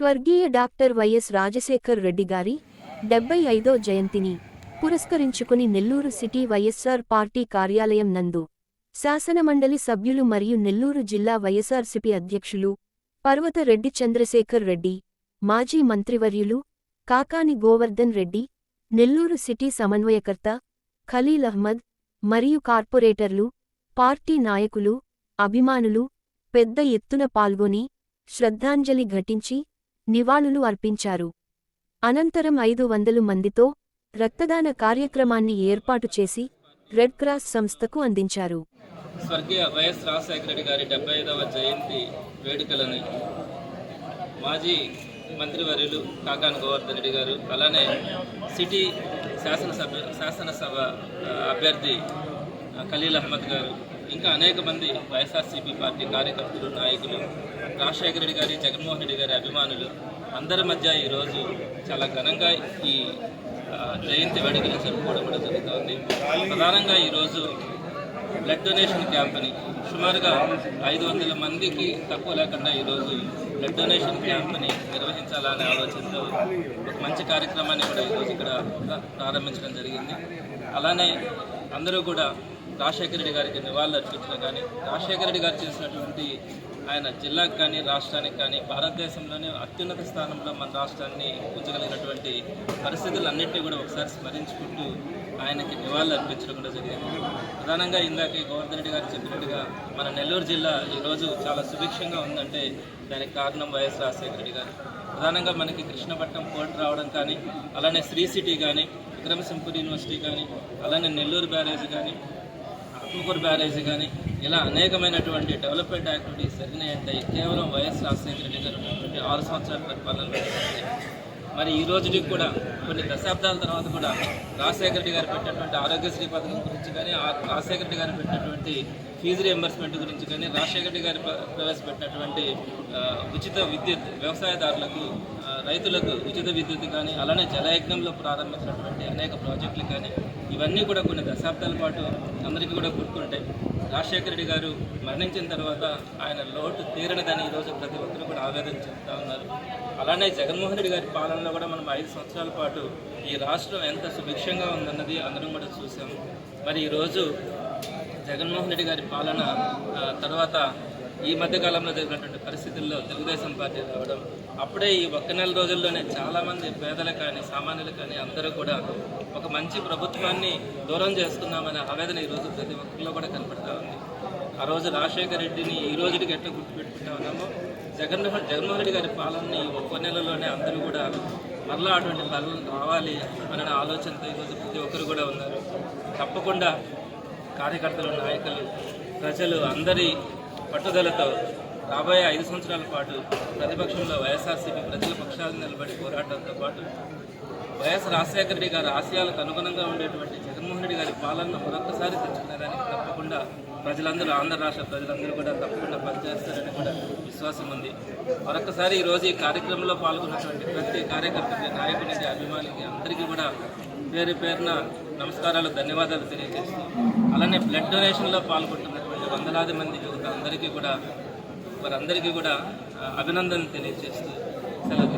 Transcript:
స్వర్గీయ doctor YS Rajasekhar Reddy గారి డెబ్బై ఐదో జయంతిని పురస్కరించుకుని నెల్లూరు సిటీ వైఎస్సార్ పార్టీ కార్యాలయం నందు శాసనమండలి సభ్యులు మరియు నెల్లూరు జిల్లా వైఎస్సార్సిపి అధ్యక్షులు పర్వత రెడ్డి చంద్రశేఖర్ రెడ్డి మాజీ మంత్రివర్యులు కాకాని గోవర్ధన్ రెడ్డి నెల్లూరు సిటీ సమన్వయకర్త ఖలీల్ అహ్మద్ మరియు కార్పొరేటర్లు పార్టీ నాయకులు అభిమానులు పెద్ద ఎత్తున పాల్గొని శ్రద్ధాంజలి ఘటించి నివాళులు అర్పించారు. అనంతరం ఐదు వందలు మందితో రక్తదాన కార్యక్రమాన్ని ఏర్పాటు చేసి రెడ్ క్రాస్ సంస్థకు అందించారు. స్వర్గీయ వైఎస్ రాజశేఖర రెడ్డి గారి డెబ్బై ఐదవ జయంతి వేడుకలని మాజీ మంత్రివర్యులు కాకాన్ గోవర్ధన్ రెడ్డి గారు అలానే సిటీ శాసనసభ శాసనసభ అభ్యర్థి ఖలీల్ అహ్మద్ గారు ఇంకా అనేక మంది వైఎస్ఆర్సీపీ పార్టీ కార్యకర్తలు నాయకులు రాజశేఖర రెడ్డి గారి జగన్మోహన్ రెడ్డి గారి అభిమానులు అందరి మధ్య ఈరోజు చాలా ఘనంగా ఈ జయంతి వేడుకలు జరుపుకోవడం కూడా జరుగుతోంది. ప్రధానంగా ఈరోజు బ్లడ్ డొనేషన్ క్యాంప్ని సుమారుగా ఐదు వందల మందికి తక్కువ లేకుండా ఈరోజు బ్లడ్ డొనేషన్ క్యాంప్ని నిర్వహించాలనే ఆలోచనతో ఒక మంచి కార్యక్రమాన్ని కూడా ఈరోజు ఇక్కడ ప్రారంభించడం జరిగింది. అలానే అందరూ కూడా రాజశేఖర రెడ్డి గారికి నివాళులు కానీ రాజశేఖర రెడ్డి గారు చేసినటువంటి ఆయన జిల్లాకు కానీ రాష్ట్రానికి కానీ భారతదేశంలోనే అత్యున్నత స్థానంలో మన రాష్ట్రాన్ని ఉంచగలిగినటువంటి పరిస్థితులన్నింటినీ కూడా ఒకసారి స్మరించుకుంటూ ఆయనకి నివాళులు అర్పించడం కూడా జరిగింది. ప్రధానంగా ఇందాక గోవర్ధన్ రెడ్డి గారు చెప్పినట్టుగా మన నెల్లూరు జిల్లా ఈరోజు చాలా సుభిక్షంగా ఉందంటే దానికి కారణం వైఎస్ రాజశేఖర రెడ్డి గారు. ప్రధానంగా మనకి కృష్ణపట్నం పోర్ట్ రావడం కానీ అలానే శ్రీ సిటీ కానీ విక్రమసింహపురి యూనివర్సిటీ కానీ అలానే నెల్లూరు బ్యారేజ్ కానీ ఆత్మకూరు బ్యారేజ్ కానీ ఇలా అనేకమైనటువంటి డెవలప్మెంట్ యాక్టివిటీస్ జరిగినాయంటే కేవలం వైఎస్ రాజశేఖర రెడ్డి గారు ఉన్నటువంటి ఆరు సంవత్సరాల పరిపాలనలో మరి ఈ రోజుకి కూడా కొన్ని దశాబ్దాల తర్వాత కూడా రాజశేఖర రెడ్డి గారు పెట్టినటువంటి ఆరోగ్యశ్రీ పథకం గురించి కానీ రాజశేఖర రెడ్డి గారు పెట్టినటువంటి ఫీజు రియంబర్స్మెంట్ గురించి కానీ రాజశేఖర రెడ్డి గారు ప్ర- ప్రవేశపెట్టినటువంటి ఉచిత విద్యుత్ వ్యవసాయదారులకు రైతులకు ఉచిత విద్యుత్ కానీ అలానే జలయజ్ఞంలో ప్రారంభించినటువంటి అనేక ప్రాజెక్టులు కానీ ఇవన్నీ కూడా కొన్ని దశాబ్దాల పాటు అందరికీ కూడా గుర్తుంటాయి. రాజశేఖర రెడ్డి గారు మరణించిన తర్వాత ఆయన లోటు తీరనిదని ఈరోజు ప్రతి ఒక్కరు కూడా ఆవేదన చెప్తా ఉన్నారు. అలానే జగన్మోహన్ రెడ్డి గారి పాలనలో కూడా మనం ఐదు సంవత్సరాల పాటు ఈ రాష్ట్రం ఎంత సుభిక్షంగా ఉందన్నది అందరం కూడా చూసాము. మరి ఈరోజు జగన్మోహన్ రెడ్డి గారి పాలన తర్వాత ఈ మధ్య కాలంలో జరిగినటువంటి పరిస్థితుల్లో తెలుగుదేశం పార్టీ రావడం అప్పుడే ఈ ఒక్క నెల రోజుల్లోనే చాలామంది పేదలు కానీ సామాన్యులు కానీ అందరూ కూడా ఒక మంచి ప్రభుత్వాన్ని దూరం చేస్తున్నామనే ఆవేదన ఈరోజు ప్రతి ఒక్కరిలో కూడా కనపడతా ఉంది. ఆ రోజు రాజశేఖర రెడ్డిని ఈ రోజుకి ఎట్లా గుర్తుపెట్టుకుంటా ఉన్నామో జగన్మోహన్ జగన్మోహన్ రెడ్డి గారి పాలనని ఒక్క నెలలోనే అందరూ కూడా మరలా అటువంటి పాలన రావాలి అనే ఆలోచనతో ఈరోజు ప్రతి ఒక్కరు కూడా ఉన్నారు. తప్పకుండా కార్యకర్తలు నాయకులు ప్రజలు అందరి పట్టుదలతో రాబోయే ఐదు సంవత్సరాల పాటు ప్రతిపక్షంలో వైఎస్ఆర్సీపీ ప్రజల పక్షాలు నిలబడి పోరాటంతో పాటు వైఎస్ రాజశేఖర రెడ్డి గారి ఆశయాలకు అనుగుణంగా ఉండేటువంటి జగన్మోహన్ రెడ్డి గారి పాలన మరొకసారి తెచ్చుకునేదానికి తప్పకుండా ప్రజలందరూ ఆంధ్ర రాష్ట్ర ప్రజలందరూ కూడా తప్పకుండా పనిచేస్తారని కూడా విశ్వాసం ఉంది. మరొకసారి ఈరోజు ఈ కార్యక్రమంలో పాల్గొన్నటువంటి ప్రతి కార్యకర్తకి నాయకునికి అభిమానికి అందరికీ కూడా పేరు పేరున నమస్కారాలు ధన్యవాదాలు తెలియజేస్తూ. అలానే బ్లడ్ డొనేషన్లో పాల్గొంటున్నారు వందలాది మంది యువత అందరికీ కూడా వారందరికీ కూడా అభినందనలు తెలియజేస్తూ సెలవు